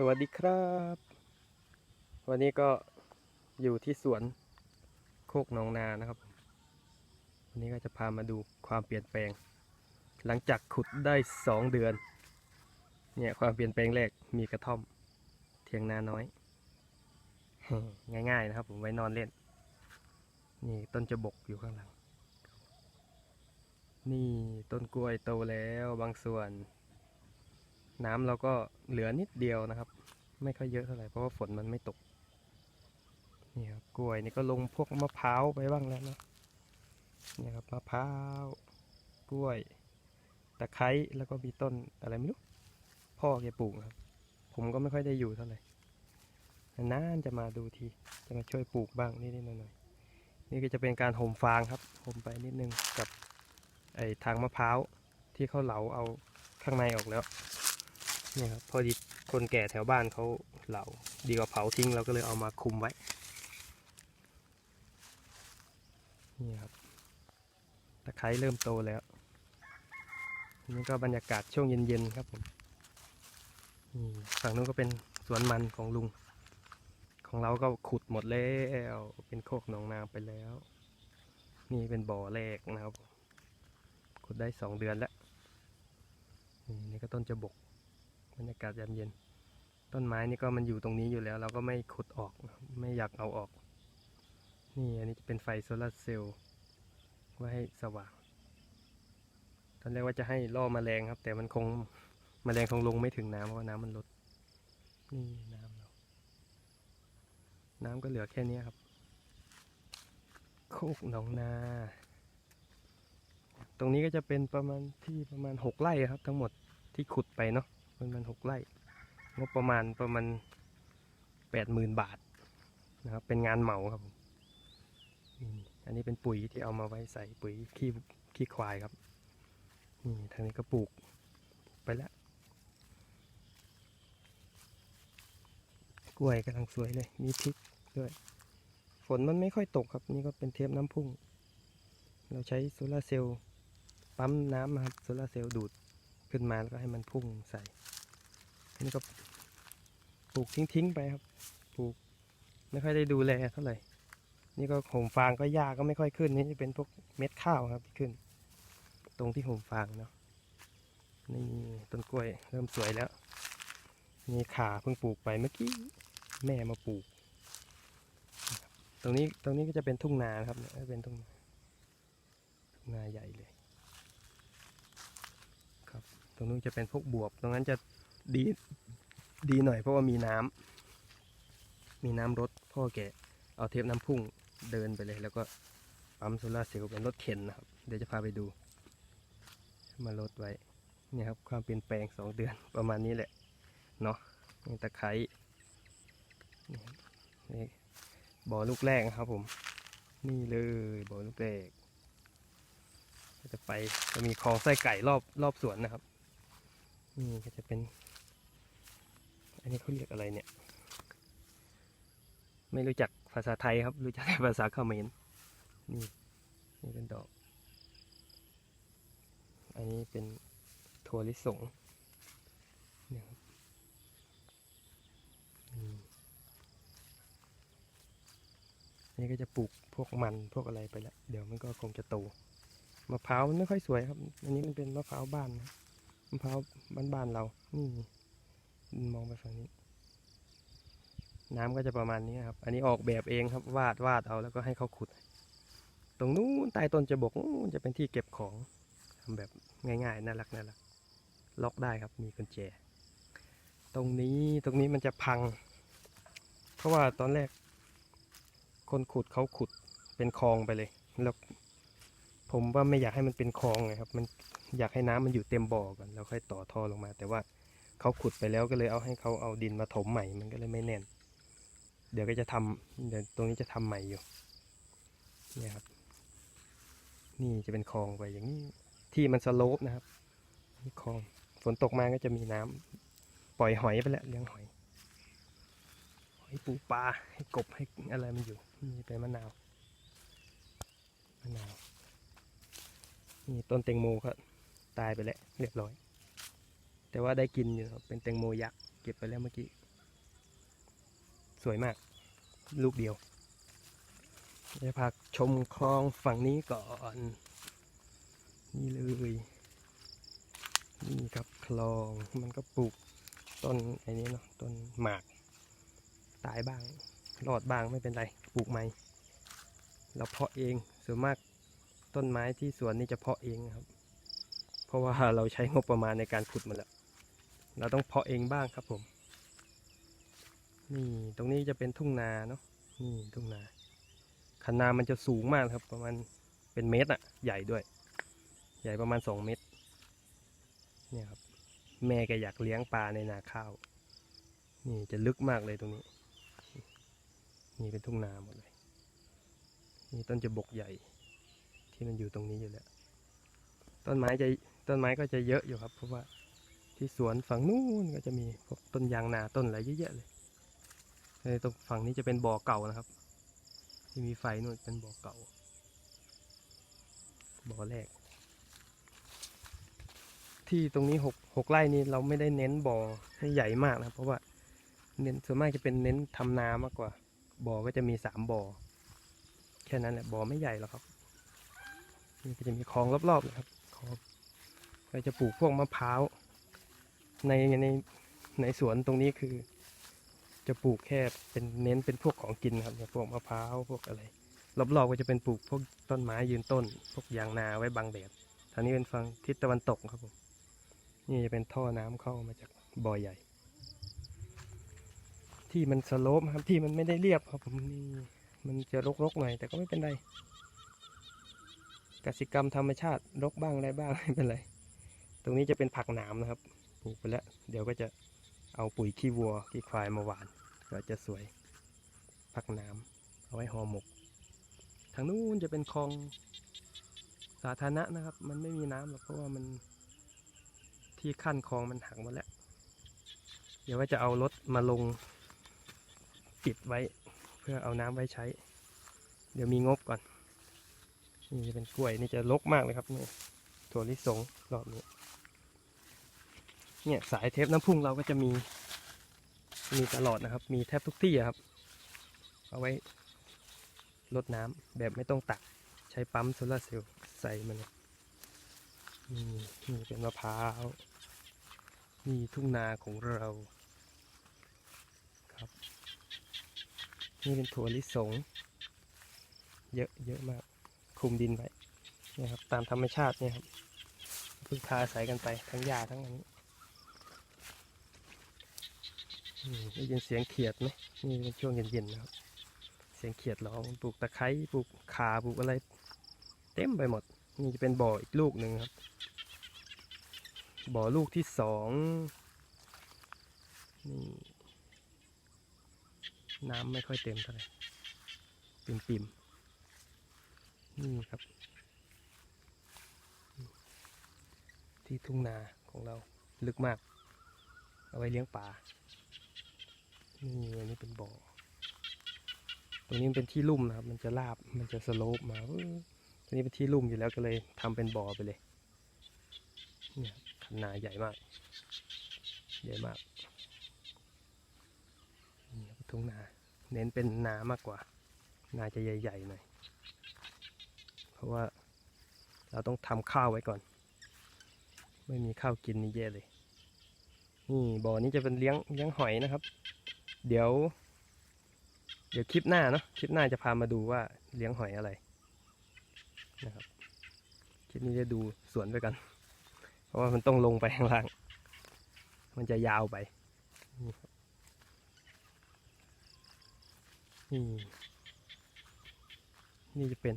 สวัสดีครับ วันนี้ก็อยู่ที่สวนโคกหนองนานะครับ วันนี้ก็จะพามาดูความเปลี่ยนแปลง หลังจากขุดได้สองเดือน เนี่ยความเปลี่ยนแปลงแรกมีกระท่อม เทียงนาน้อย ง่ายๆนะครับ ผมไว้นอนเล่น นี่ต้นจะบกอยู่ข้างหลัง นี่ต้นกล้วยโตแล้วบางส่วน น้ำเราก็เหลือนิดเดียวนะครับ ไม่ค่อยเยอะเท่าไหร่เพราะว่าฝนมันไม่ตกนี่ครับกล้วยนี่ก็ลงพวกมะพร้าวไปบ้างแล้วนะนี่ครับมะพร้าวกล้วยตะไคร้แล้วก็มีต้นอะไรไม่รู้พ่อแกปลูกครับ ผมก็ไม่ค่อยได้อยู่เท่าไหร่นานจะมาดูทีจะมาช่วยปลูกบ้างนิดๆหน่อยๆนี่ก็จะเป็นการห่มฟางครับห่มไปนิดนึงกับไอ้ทางมะพร้าวที่เขาเหลาเอาข้างในออกแล้ว เนี่ยครับพอดีคนแก่แถวบ้านเขาเหลาดีกว่าเผาทิ้งเราก็เลยเอามาคุมไว้ นี่ครับตะไคร้เริ่มโตแล้ว นี่ก็บรรยากาศช่วงเย็นๆครับผมนี่ฝั่งนู้นก็เป็นสวนมันของลุง ของเราก็ขุดหมดแล้วเป็นโคกหนองนาไปแล้ว นี่เป็นบ่อแรกนะครับ ขุดได้สองเดือนแล้ว นี่นี่ก็ต้นจะบก บรรยากาศยามเย็น ต้นไม้นี่ก็มันอยู่ตรงนี้อยู่แล้ว เราก็ไม่ขุดออกไม่อยากเอาออก นี่อันนี้จะเป็นไฟโซลาร์เซลล์ไว้ให้สว่างตอนแรกว่าจะให้ล่อแมลงครับ แต่มันคงแมลงคงลงไม่ถึงน้ำเพราะว่าน้ำมันลดนี่น้ำเราน้ำก็เหลือแค่นี้ครับโคกหนองนา ตรงนี้ก็จะเป็นประมาณที่ประมาณหกไร่ครับ ทั้งหมดที่ขุดไปเนาะ ประมาณหกไร่งบประมาณประมาณแปดหมื่นบาทนะครับ เป็นงานเหมาครับอันนี้เป็นปุ๋ยที่เอามาไว้ใส่ปุ๋ยขี้ขี้ควายครับนี่ทางนี้ก็ปลูกไปแล้ว กล้วยกำลังสวยเลย มีพริกด้วย ฝนมันไม่ค่อยตกครับ นี่ก็เป็นเทปน้ำพุ่ง เราใช้โซลาเซลล์ปั๊มน้ำครับโซลาเซลล์ดูด ขึ้นมาแล้วก็ให้มันพุ่งใส่อันนี้ก็ปลูกทิ้งๆไปครับ ปลูกไม่ค่อยได้ดูแลเท่าไหร่ นี่ก็ห่มฟางก็หญ้าก็ไม่ค่อยขึ้น นี่จะเป็นพวกเม็ดข้าวครับที่ขึ้น ตรงที่ห่มฟางเนาะ นี่ต้นกล้วยเริ่มสวยแล้ว นี่ขาเพิ่งปลูกไปเมื่อกี้แม่มาปลูก ตรงนี้ตรงนี้ก็จะเป็นทุ่งนานครับเนี่ยเป็นทุ่งนาทุ่งนาใหญ่เลย ตรงนู้นจะเป็นพวกบวบ ตรงนั้นจะดีดีหน่อยเพราะว่ามีน้ำมีน้ำรถพ่อแกเอาเทปน้ำพุ่งเดินไปเลย แล้วก็ปั๊มโซลาเซลล์เป็นรถเข็นนะครับ เดี๋ยวจะพาไปดู มาลดไว้นี่ครับความเปลี่ยนแปลงสองเดือนประมาณนี้แหละเนาะนี่ตะไคร้นี่บนี่บ่อลูกแรกนะครับผม นี่เลยบ่อลูกแรกจะไปจะมีคลองไส้ไก่รอบรอบสวนนะครับ นี่ก็จะเป็น อันนี้เขาเรียกอะไรเนี่ย ไม่รู้จักภาษาไทยครับ รู้จักแต่ภาษาเขมรนี่นี่เป็นดอก อันนี้เป็นถั่วลิสงเนี่ยครับนี่อันนี้ก็จะปลูกพวกมันพวกอะไรไปแล้ว เดี๋ยวมันก็คงจะโตมะพร้าวมันไม่ค่อยสวยครับ อันนี้มันเป็นมะพร้าวบ้านนะ มะพร้าวบ้านๆเรา นี่มองไปฝั่งนี้ น้ำก็จะประมาณนี้ครับ อันนี้ออกแบบเองครับ วาดวาดเอาแล้วก็ให้เขาขุด ตรงนู้นใต้ต้นจะบกจะเป็นที่เก็บของทำแบบง่ายๆน่ารักน่ารักล็อกได้ครับ มีกุญแจ ตรงนี้ตรงนี้มันจะพัง เพราะว่าตอนแรก คนขุดเขาขุดเป็นคลองไปเลย แล้ว ผมว่าไม่อยากให้มันเป็นคลองไงครับ มันอยากให้น้ำมันอยู่เต็มบ่อก่อนแล้วค่อยต่อท่อลงมา แต่ว่าเขาขุดไปแล้วก็เลยเอาให้เขาเอาดินมาถมใหม่มันก็เลยไม่แน่น เดี๋ยวก็จะทำเดี๋ยวตรงนี้จะทำใหม่อยู่นี่ครับ นี่จะเป็นคลองไปอย่างนี้ที่มันสโลปนะครับนี่คลองฝนตกมาก็จะมีน้ำปล่อยหอยไปแล้วเลี้ยงหอยหอยปูปลาให้กบให้อะไรมันอยู่นี่เป็นมะนาวมะนาว นี่ต้นแตงโมก็ตายไปแล้วเรียบร้อย แต่ว่าได้กินอยู่ครับเป็นแตงโมยักษ์เก็บไปแล้วเมื่อกี้ สวยมาก ลูกเดียวจะพาชมคลองฝั่งนี้ก่อน นี่เลยนี่ครับคลองมันก็ปลูกต้นไอ้นี้เนาะต้นหมาก ตายบ้างรอดบ้างไม่เป็นไรปลูกใหม่เราเพาะเองส่วนมาก ต้นไม้ที่สวนนี่จะเพาะเองครับ เพราะว่าเราใช้งบประมาณในการขุดมันแล้ว เราต้องเพาะเองบ้างครับผม นี่ตรงนี้จะเป็นทุ่งนาเนาะ นี่ทุ่งนาคันนามันจะสูงมากครับ ประมาณเป็นเมตรอะใหญ่ด้วย ใหญ่ประมาณสองเมตร เนี่ยครับ แม่แกอยากเลี้ยงปลาในนาข้าว นี่จะลึกมากเลยตรงนี้ นี่เป็นทุ่งนาหมดเลย นี่ต้นจะบกใหญ่ ที่มันอยู่ตรงนี้อยู่แล้ว ต้นไม้จะต้นไม้ก็จะเยอะอยู่ครับ เพราะว่าที่สวนฝั่งนู้นก็จะมีพวกต้นยางนาต้นอะไรเยอะแยะเลยในตรงฝั่งนี้จะเป็นบ่อเก่านะครับ ที่มีไฟนู่นเป็นบ่อเก่า บ่อแรก ที่ตรงนี้หกหกไร่นี้เราไม่ได้เน้นบ่อให้ใหญ่มากนะครับเพราะว่าเน้นส่วนมากจะเป็นเน้นทำนามากกว่า บ่อก็จะมีสามบ่อแค่นั้นแหละบ่อไม่ใหญ่หรอกครับ นี่ก็จะมีคลองรอบๆนะครับคลองก็จะปลูกพวกมะพร้าวในในในสวนตรงนี้คือ จะปลูกแค่เป็นเน้นเป็นพวกของกินครับพวกมะพร้าวพวกอะไรรอบๆก็จะเป็นปลูกพวกต้นไม้ยืนต้น พวกยางนาไว้บังแดดทางนี้เป็นฝั่งทิศตะวันตกครับผมนี่จะเป็นท่อน้ำเข้ามาจากบ่อใหญ่ ที่มันสโลปครับที่มันไม่ได้เรียบครับผมนี่มันจะรกๆหน่อยแต่ก็ไม่เป็นไร กสิกรรมธรรมชาติรกบ้างอะไรบ้างไม่เป็นไรตรงนี้จะเป็นผักหนามนะครับปลูกไปแล้ว เดี๋ยวก็จะเอาปุ๋ยขี้วัวขี้ควายมาหวาน ก็จะสวย ผักหนามเอาไว้ห่อหมก ทางนู้นจะเป็นคลองสาธารณะนะครับ มันไม่มีน้ำหรอกเพราะว่ามันที่ขั้นคลองมันหักหมดแล้ว เดี๋ยวว่าจะเอารถมาลงปิดไว้ เพื่อเอาน้ำไว้ใช้ เดี๋ยวมีงบก่อน นี่จะเป็นกล้วยนี่จะรกมากเลยครับนี่ถั่วลิสงรอบนี้ เนี่ยสายเทปน้ำพุ่งเราก็จะมี มีตลอดนะครับ มีแทบทุกที่ครับ เอาไว้ลดน้ำแบบไม่ต้องตัก ใช้ปั๊มโซลาเซลล์ใส่มันเนี่นี่เป็นมะพร้าวนี่ทุ่งนาของเราครับ นี่เป็นถั่วลิสง เยอะเยอะมาก คลุมดินไว้เนี่ยครับตามธรรมชาติเนี่ยครับพึ่งพาอาศัยกันไปทั้งหญ้าทั้งอันนี้ได้ยินเสียงเขียดไหมนี่เป็นช่วงเย็นๆนะครับ เสียงเขียดร้องปลูกตะไคร้ปลูกขาปลูกอะไร เต็มไปหมด นี่จะเป็นบ่ออีกลูกหนึ่งครับ บ่อลูกที่สองนี่น้ำไม่ค่อยเต็มเท่าไหร่ปิ่มๆ นี่ครับ ที่ทุ่งนาของเราลึกมาก เอาไว้เลี้ยงปลานี่อันนี้เป็นบ่อตรงนี้มันเป็นที่ลุ่มนะครับ มันจะลาบมันจะสโลปมาตรงนี้เป็นที่ลุ่มอยู่แล้วก็เลยทำเป็นบ่อไปเลยเนี่ยคันนาใหญ่มาก ใหญ่มากนี่ทุ่งนา เน้นเป็นนามากกว่า นาจะใหญ่ๆหน่อย เพราะว่าเราต้องทำข้าวไว้ก่อน ไม่มีข้าวกินนี่แย่เลย นี่บ่อนี้จะเป็นเลี้ยงเลี้ยงหอยนะครับ เดี๋ยว เดี๋ยวคลิปหน้าเนาะคลิปหน้าจะพามาดูว่าเลี้ยงหอยอะไรนะครับคลิปนี้จะดูสวนไปกัน เพราะว่ามันต้องลงไปข้างล่าง มันจะยาวไปนี่ครับนี่นี่จะเป็น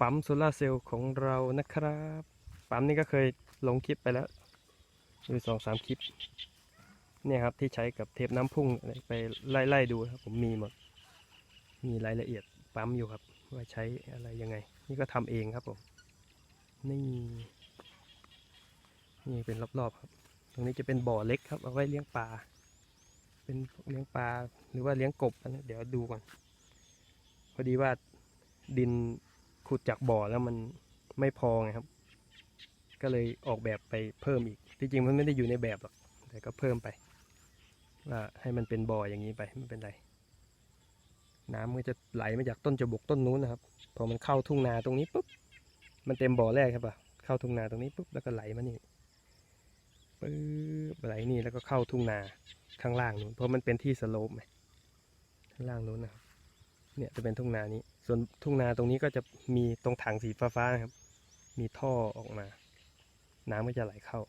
ปั๊มโซลาร์เซลล์ของเรานะครับ ปั๊มนี้ก็เคยลงคลิปไปแล้วดูสองสามคลิป เนี่ยครับที่ใช้กับเทปน้ำพุ่งอะไรไปไล่ดูครับผมมีหมด มีรายละเอียดปั๊มอยู่ครับ ว่าใช้อะไรยังไง นี่ก็ทำเองครับผม นี่นี่เป็นรอบๆครับ ตรงนี้จะเป็นบ่อเล็กครับเอาไว้เลี้ยงปลา เป็นเลี้ยงปลาหรือว่าเลี้ยงกบอันนี้เดี๋ยวดูก่อน พอดีว่าดิน ขุดจากบ่อแล้วมันไม่พอไงครับ ก็เลยออกแบบไปเพิ่มอีกที่จริงมันไม่ได้อยู่ในแบบหรอกแต่ก็เพิ่มไป ว่าให้มันเป็นบ่ออย่างนี้ไปไม่เป็นไร น้ำมันจะไหลมาจากต้นจบกต้นนู้นนะครับ พอมันเข้าทุ่งนาตรงนี้ปุ๊บมันเต็มบ่อแรกครับป่ะเข้าทุ่งนาตรงนี้ปุ๊บแล้วก็ไหลมานี่ปึ๊บไหลนี่แล้วก็เข้าทุ่งนาข้างล่างนู้นเพราะมันเป็นที่สโลปไงข้างล่างนู้นนะครับเนี่ยจะเป็นทุ่งนานี้ ส่วนทุ่งนาตรงนี้ก็จะมีตรงถังสีฟ้าๆนะครับ มีท่อออกมา น้ำก็จะไหลเข้า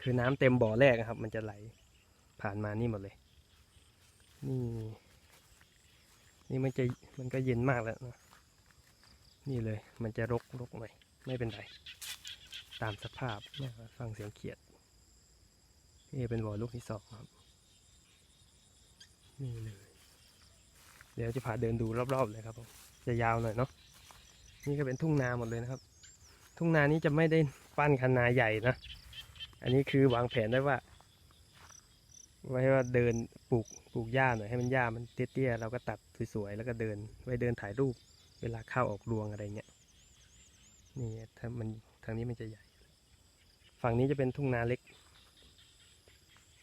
คือน้ำเต็มบ่อแรกอะครับ มันจะไหลผ่านมานี่หมดเลย นี่ นี่มันจะมันก็เย็นมากแล้วนะนี่เลย มันจะรกรกหน่อยไม่เป็นไร ตามสภาพฟังเสียงเขียดนี่เป็นบ่อลูกที่สองครับ นี่เลย เดี๋ยวจะพาเดินดูรอบๆเลยครับผมจะยาวหน่อยเนาะนี่ก็เป็นทุ่งนาหมดเลยนะครับ ทุ่งนานี้จะไม่ได้ปั้นคันนาใหญ่นะ อันนี้คือวางแผนได้ว่า ไว้ว่าเดินปลูกปลูกหญ้าหน่อยให้มันหญ้ามันเตี้ยๆเราก็ตัดสวยๆแล้วก็เดินไว้เดินถ่ายรูป เวลาเข้าออกรวงอะไรเงี้ยนี่ถ้ามันทางนี้มันจะใหญ่ ฝั่งนี้จะเป็นทุ่งนาเล็ก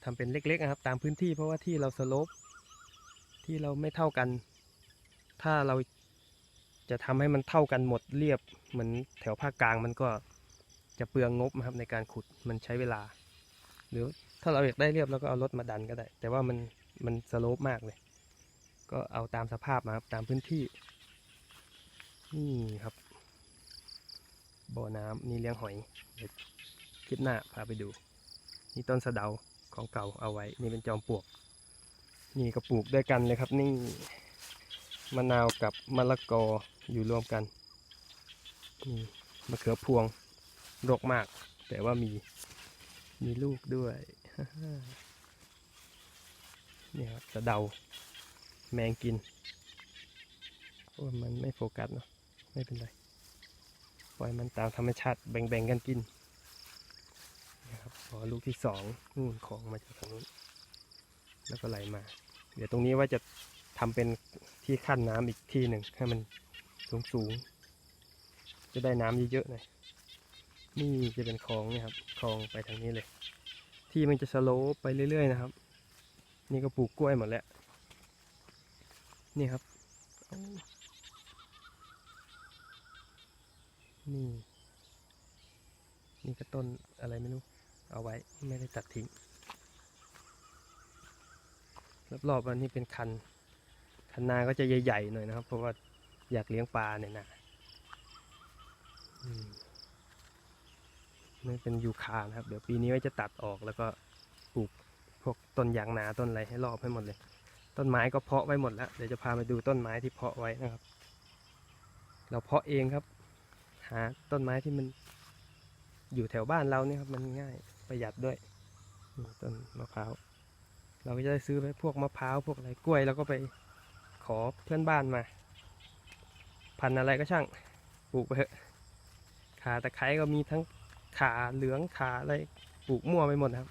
ทำเป็นเล็กๆนะครับ ตามพื้นที่เพราะว่าที่เราสโลป ที่เราไม่เท่ากัน ถ้าเราจะทำให้มันเท่ากันหมดเรียบ เหมือนแถวภาคกลางมันก็จะเปลืองงบนะครับในการขุดมันใช้เวลา หรือถ้าเราอยากได้เรียบเราก็เอารถมาดันก็ได้ แต่ว่ามันมันสโลปมากเลย ก็เอาตามสภาพมาครับตามพื้นที่ นี่ครับบ่อน้ำนี่เลี้ยงหอยคลิปหน้าพาไปดู นี่ต้นสะเดาของเก่าเอาไว้ นี่เป็นจอมปลวก นี่ก็ปลูกด้วยกันเลยครับ นี่มะนาวกับมะละกออยู่รวมกันนี่มะเขือพวงรกมาก แต่ว่ามีมีลูกด้วยนี่ครับสะเดาแมงกินโอ้มันไม่โฟกัสเนาะไม่เป็นไร ปล่อยมันตามธรรมชาติแบ่งๆกันกินนะครับพอลูกที่สองนู่นของมาจากทางนู้น แล้วก็ไหลมา เดี๋ยวตรงนี้ว่าจะทำเป็นที่ขั้นน้ำอีกที่หนึ่งให้มันสูงสูงๆจะได้น้ำเยอะๆหน่อยนี่จะเป็นคลองนี่ยครับคลองไปทางนี้เลย ที่มันจะสโลปไปเรื่อยๆนะครับ นี่ก็ปลูกกล้วยหมดแล้วนี่ครับนี่นี่ก็ต้นอะไรไม่รู้ เอาไว้ไม่ได้ตัดทิ้ง รอบๆอันนี้เป็นคัน คันนาก็จะใหญ่ๆหน่อยนะครับ เพราะว่าอยากเลี้ยงปลาเนี่ยนะนี่เป็นยูคานะครับ เดี๋ยวปีนี้ว่าจะตัดออกแล้วก็ปลูกพวกต้นยางนาต้นอะไรให้รอบให้หมดเลย ต้นไม้ก็เพาะไว้หมดแล้ว เดี๋ยวจะพาไปดูต้นไม้ที่เพาะไว้นะครับ เราเพาะเองครับ หาต้นไม้ที่มันอยู่แถวบ้านเราเนี่ยครับ มันง่ายประหยัดด้วยต้นมะพร้าว เราก็จะได้ซื้อไปพวกมะพร้าวพวกอะไรกล้วยเราก็ไปขอเพื่อนบ้านมา พันอะไรก็ช่างปลูกไปเถอะขาตะไคร้ก็มีทั้งขาเหลืองขาอะไรปลูกมั่วไปหมดครับ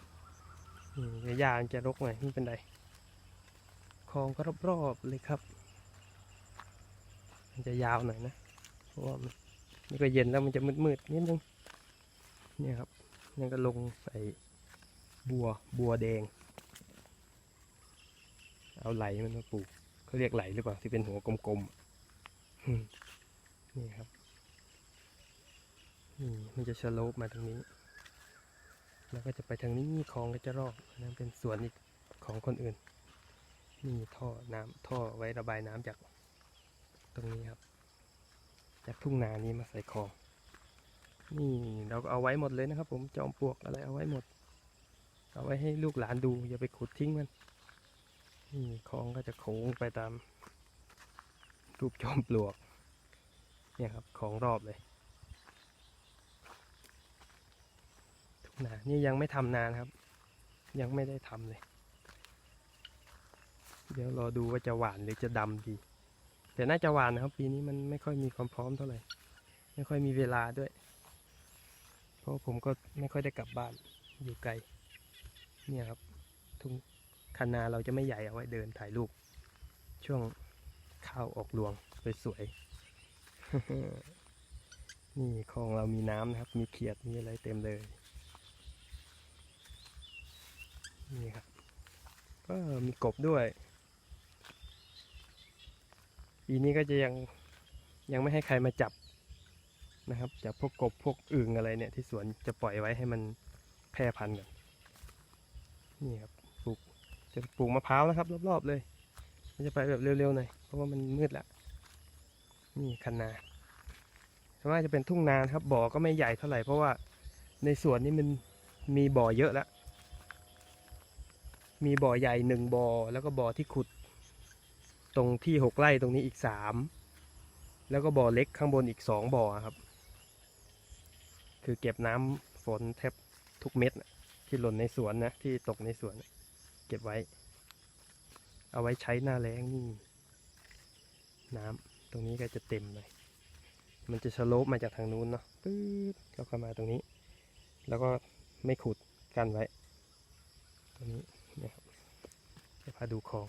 นี่ยามันจะรกหน่อยไม่เป็นไรคลองก็รอบๆเลยครับ มันจะยาวหน่อยนะเพราะว่ามันนี่ก็เย็นแล้วมันจะมืดๆนิดนึงเนี่ยครับนี่ก็ลงใส่บัวบัวแดง เอาไหลมันมาปลูกเขาเรียกไหลหรือเปล่าที่เป็นหัวกลมๆนี่ครับนี่มันจะชโลปมาทางนี้ แล้วก็จะไปทางนี้นี่คลองก็จะรอบนั่นเป็นสวนอีกของคนอื่นนี่ท่อน้ำท่อไว้ระบายน้ำจากตรงนี้ครับ จากทุ่งนานี้มาใส่คลองนี่เราก็เอาไว้หมดเลยนะครับ ผมจอมปลวกอะไรเอาไว้หมด เอาไว้ให้ลูกหลานดูอย่าไปขุดทิ้งมัน นี่คลองก็จะโค้งไปตามรูปจอมปลวก เนี่ยครับของรอบเลย ทุกนานี่ยังไม่ทำนานครับ ยังไม่ได้ทำเลย เดี๋ยวรอดูว่าจะหวานหรือจะดำดี แต่น่าจะหวานนะครับ ปีนี้มันไม่ค่อยมีความพร้อมเท่าไหร่ ไม่ค่อยมีเวลาด้วย เพราะผมก็ไม่ค่อยได้กลับบ้านอยู่ไกล เนี่ยครับ ทุ่ง คันนาเราจะไม่ใหญ่เอาไว้เดินถ่ายรูป ช่วงข้าวออกรวงสวยๆ นี่คลองเรามีน้ำนะครับ มีเขียด มีอะไรเต็มเลย นี่ครับ ก็มีกบด้วย ปีนี้ก็จะยังยังไม่ให้ใครมาจับนะครับจับพวกกบพวกอึ่งอะไรเนี่ยที่สวนจะปล่อยไว้ให้มันแพร่พันธุ์กันนี่ครับ จะปลูกมะพร้าวนะครับ รอบๆเลย มันจะไปแบบเร็วๆหน่อยเพราะว่ามันมืดละนี่คันนาส่วนมากจะเป็นทุ่งนาครับบ่อก็ไม่ใหญ่เท่าไหร่เพราะว่าในสวนนี้มันมีบ่อเยอะแล้วมีบ่อใหญ่หนึ่งบ่อแล้วก็บ่อที่ขุด ตรงที่หกไร่ตรงนี้อีกสามแล้วก็บ่อเล็กข้างบนอีกสองบ่อครับ คือเก็บน้ำฝนแทบทุกเม็ดที่หล่นในสวนนะที่ตกในสวนนะ ก็บไว้ เอาไว้ใช้หน้าแล้งนี่ น้ำตรงนี้ก็จะเต็มเลย มันจะสโลปมาจากทางนู้นเนาะปื๊ดแล้วก็มาตรงนี้ แล้วก็ไม่ขุดกันไว้ ตรงนี้เนี่ยครับจะพาดูคลอง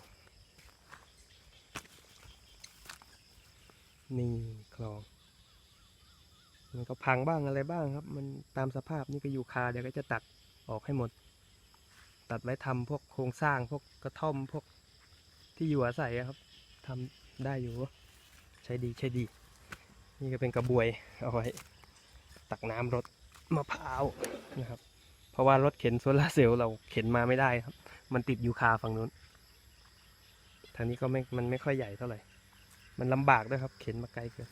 นี่คลอง มันก็พังบ้างอะไรบ้างครับ มันตามสภาพนี่ก็อยู่คาเดี๋ยวก็จะตัดออกให้หมด ตัดไว้ทำพวกโครงสร้างพวกกระท่อมพวกที่อยู่อาศัยครับทำได้อยู่ ใช้ดีใช้ดี นี่ก็เป็นกระบวยเอาไว้ตักน้ำรถมะพร้าวนะครับ เพราะว่ารถเข็นโซลาเซลล์เราเข็นมาไม่ได้ครับ มันติดอยู่คาฝั่งนู้นทางนี้ก็ไม่มันไม่ค่อยใหญ่เท่าไหร่ มันลำบากด้วยครับ เข็นมาไกลเกิน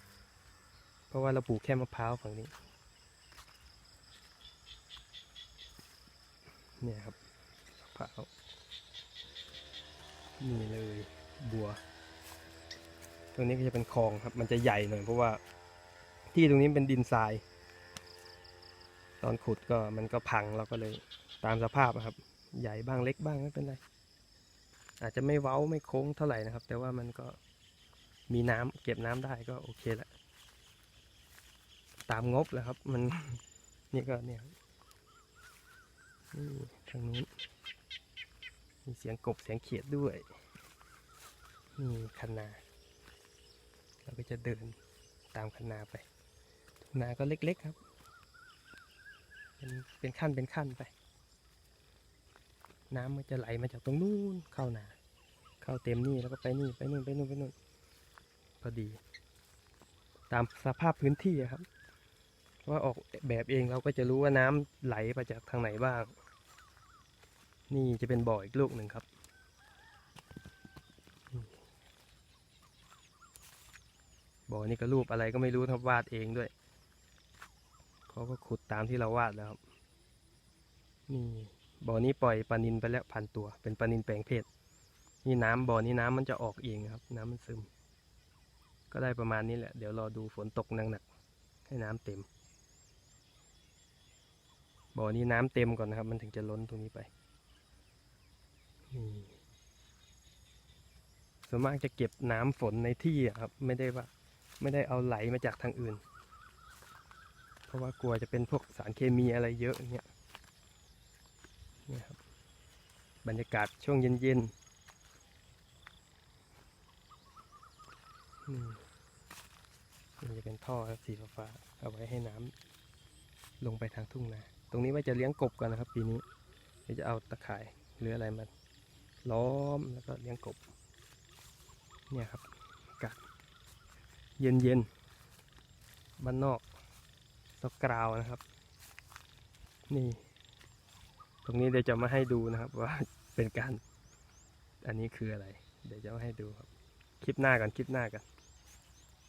เพราะว่าเราปลูกแค่มะพร้าวฝั่งนี้เนี่ยครับ มะพร้าวนี่เลยบัว ตรงนี้ก็จะเป็นคลองครับ มันจะใหญ่หน่อยเพราะว่าที่ตรงนี้เป็นดินทราย ตอนขุดก็มันก็พังเราก็เลยตามสภาพอะครับ ใหญ่บ้างเล็กบ้างไม่เป็นไร อาจจะไม่เว้าไม่โค้งเท่าไหร่นะครับ แต่ว่ามันก็มีน้ำเก็บน้ำได้ก็โอเคแหละ ตามงบแหล้วครับ มันนี่ก็เนี่ยทางนู้น มีเสียงกบเสียงเขียดด้วย นี่คันนา เราก็จะเดินตามคันนาไปทุ่งนาก็เล็กๆครับ เป็นเป็นขั้นเป็นขั้นไป น้ำมันจะไหลมาจากตรงนู้นเข้านา เข้าเต็มนี่แล้วก็ไปนี่ไปนู่นไปนู่นไปนู่นพอดี ตามสภาพพื้นที่อะครับว่าออกแบบเองเราก็จะรู้ว่าน้ำไหลมาจากทางไหนบ้าง นี่จะเป็นบ่ออีกลูกหนึ่งครับ บ่อนี่ก็รูปอะไรก็ไม่รู้ครับวาดเองด้วย เขาก็ขุดตามที่เราวาดแล้วครับ นี่บ่อนี้ปล่อยปลานินไปแล้วพันตัว เป็นปลานินแปลงเพศ นี่น้ำบ่อนี้น้ำมันจะออกเองครับ น้ำมันซึม ก็ได้ประมาณนี้แหละ เดี๋ยวรอดูฝนตกหนักๆให้น้ำเต็ม บ่อนี้น้ำเต็มก่อนนะครับ มันถึงจะล้นตรงนี้ไป ส่วนมากจะเก็บน้ำฝนในที่ครับ ไม่ได้ว่า ไม่ได้เอาไหลมาจากทางอื่น เพราะว่ากลัวจะเป็นพวกสารเคมีอะไรเยอะอย่างเงี้ยนี่ครับ บรรยากาศช่วงเย็นๆอืมนี่จะเป็นท่อสีฟ้าเอาไว้ให้น้ำลงไปทางทุ่งนาตรงนี้ว่าจะเลี้ยงกบกันนะครับ ปีนี้เดี๋ยวจะเอาตะข่ายหรืออะไรมา ล้อมแล้วก็เลี้ยงกบเนี่ยครับอากาศเย็นเย็นบ้านนอกตกกราวนะครับ นี่ ตรงนี้เดี๋ยวจะมาให้ดูนะครับว่าเป็นการอันนี้คืออะไร เดี๋ยวจะมาให้ดูครับ คลิปหน้ากันคลิปหน้ากัน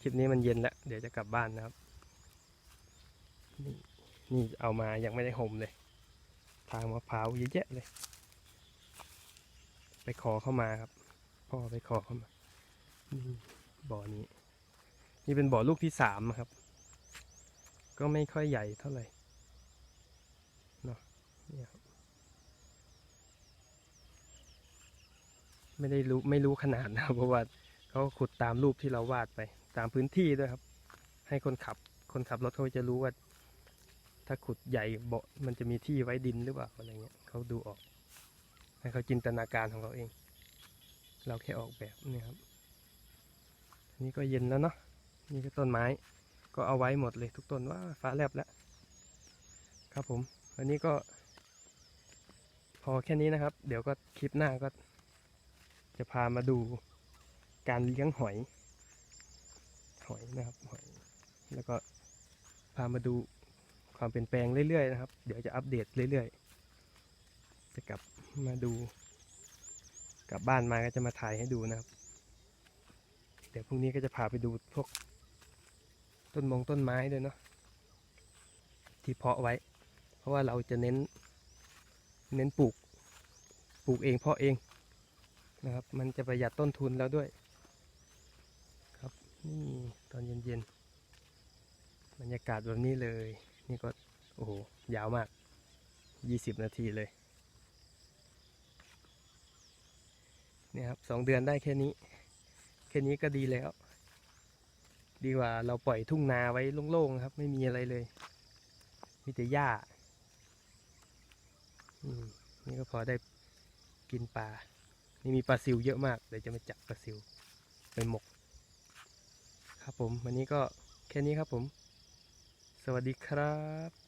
คลิปนี้มันเย็นแล้วเดี๋ยวจะกลับบ้านนะครับนี่นี่เอามายังไม่ได้ห่มเลย ทางมะพร้าวเยอะแยะเลย ไปขอเข้ามาครับ พ่อไปขอเข้ามานี่บ่อนี้ นี่เป็นบ่อลูกที่สามนะครับ ก็ไม่ค่อยใหญ่เท่าไหร่เนาะนี่ครับไม่ได้รู้ไม่รู้ขนาดนะครับเพราะว่าเขาขุดตามรูปที่เราวาดไป ตามพื้นที่ด้วยครับ ให้คนขับคนขับรถเขาจะรู้ว่า ถ้าขุดใหญ่เบาะมันจะมีที่ไว้ดินหรือเปล่าอะไรเงี้ยเขาดูออก ให้เขาจินตนาการของเขาเอง เราแค่ออกแบบนี่ครับนี่ก็เย็นแล้วเนาะนี่ก็ต้นไม้ ก็เอาไว้หมดเลยทุกต้นว่าฟ้าแลบแล้ว ครับผมวันนี้ก็ พอแค่นี้นะครับ เดี๋ยวก็คลิปหน้าก็ จะพามาดูการเลี้ยงหอย หอยนะครับหอยแล้วก็พามาดูความเปลี่ยนแปลงเรื่อยๆนะครับ เดี๋ยวจะอัปเดตเรื่อยๆ จะกลับมาดู กลับบ้านมาก็จะมาถ่ายให้ดูนะครับ เดี๋ยวพรุ่งนี้ก็จะพาไปดูพวก ต้นมงต้นไม้ด้วยเนาะที่เพาะไว้ เพราะว่าเราจะเน้น เน้นปลูก ปลูกเองเพาะเองนะครับ มันจะประหยัดต้นทุนแล้วด้วย ครับนี่ตอนเย็นๆบรรยากาศแบบนี้เลย นี่ก็โอ้โหยาวมาก 20 นาทีเลย เนี่ยครับสองเดือนได้แค่นี้ แค่นี้ก็ดีแล้ว ดีกว่าเราปล่อยทุ่งนาไว้โล่งๆครับ ไม่มีอะไรเลย มีแต่หญ้าอืมนี่ก็พอได้กินปลา นี่มีปลาซิวเยอะมากเดี๋ยวจะมาจับปลาซิวไปหมก ครับผม วันนี้ก็แค่นี้ครับผม สวัสดีครับ